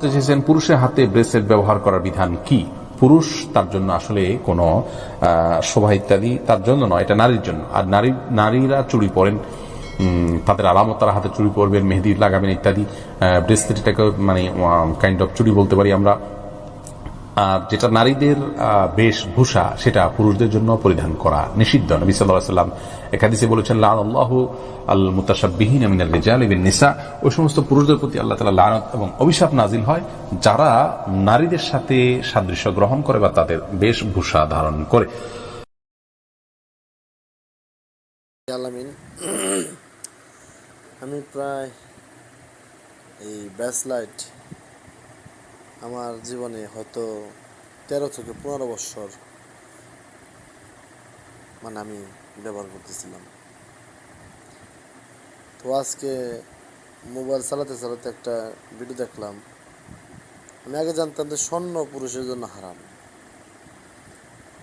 চেয়েছেন পুরুষের হাতে ব্রেসলেট ব্যবহার করার বিধান কি? পুরুষ তার জন্য আসলে কোনো শোভা ইত্যাদি তার জন্য নয়, এটা নারীর জন্য। আর নারী, নারীরা চুরি পরেন তাদের আলামত তারা হাতে চুরি পরবেন, মেহেদি লাগাবেন ইত্যাদি ব্রেসলেট এটাকে মানে কাইন্ড অফ চুরি বলতে পারি আমরা। আর যেটা নারীদের বেশভূষা, সেটা পুরুষদের জন্য পরিধান করা নিষিদ্ধ। নবী সাল্লাম একাদিসে বলেছেন লাহ আল মুতাসাবিহীন আমিনাল রিজাল ইবিন নিসা ওই সমস্ত পুরুষদের প্রতি আল্লাহ তালা লানত এবং অভিশাপ নাজিল হয়, যারা নারীদের সাথে সাদৃশ্য গ্রহণ করে বা তাদের বেশভূষা ধারণ করে। আমি প্রায় এই ব্যাসলাইট আমার জীবনে হয়তো তেরো থেকে পনেরো বছর মানে আমি ব্যবহার করতেছিলাম। তো আজকে মোবাইল চালাতে চালাতে একটা ভিডিও দেখলাম। আমি আগে জানতাম যে স্বর্ণ পুরুষের জন্য হারাম।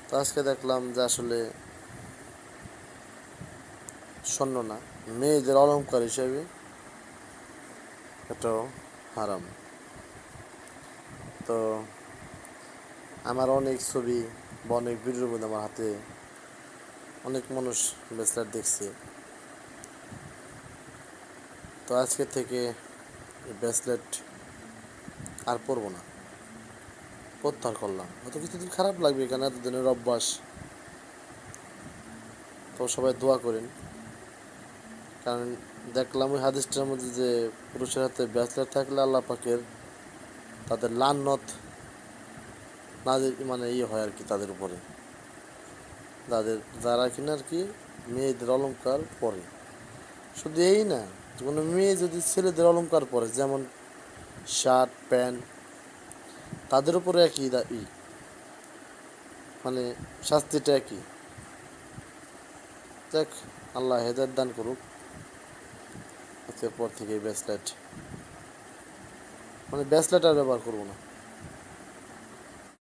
তো আজকে দেখলাম যে আসলে স্বর্ণ না, মেয়েদের অলঙ্কার হিসেবে এটাও হারাম। তো আমার অনেক ছবি বা অনেক ভিডিওর মধ্যে আমার হাতে অনেক মানুষ ব্রেসলেট দেখছে। তো আজকে থেকে ব্রেসলেট আর পরবো না। প্রত্যাহার করলাম। হয়তো কিছুদিন খারাপ লাগবে কেন? এতদিনের অভ্যাস। তো সবাই দোয়া করেন। কারণ দেখলাম ওই হাদিসটার মধ্যে যে পুরুষের হাতে ব্যাচলার থাকলে আল্লাহ পাকের তাদের লান্নত না মানে ইয়ে হয় আর কি তাদের উপরে। তাদের যারা কিনা আর কি মেয়েদের অলঙ্কার পরে। শুধু এই না, কোনো মেয়ে যদি ছেলেদের অলঙ্কার পরে, যেমন শার্ট, প্যান্ট, তাদের উপরে একই ই। মানে শাস্তিটা একই। দেখ আল্লাহ হেদায়ত দান করুক। আজকের পর থেকে ব্যাসলেট মানে ব্যাসলেট আর ব্যবহার করব না।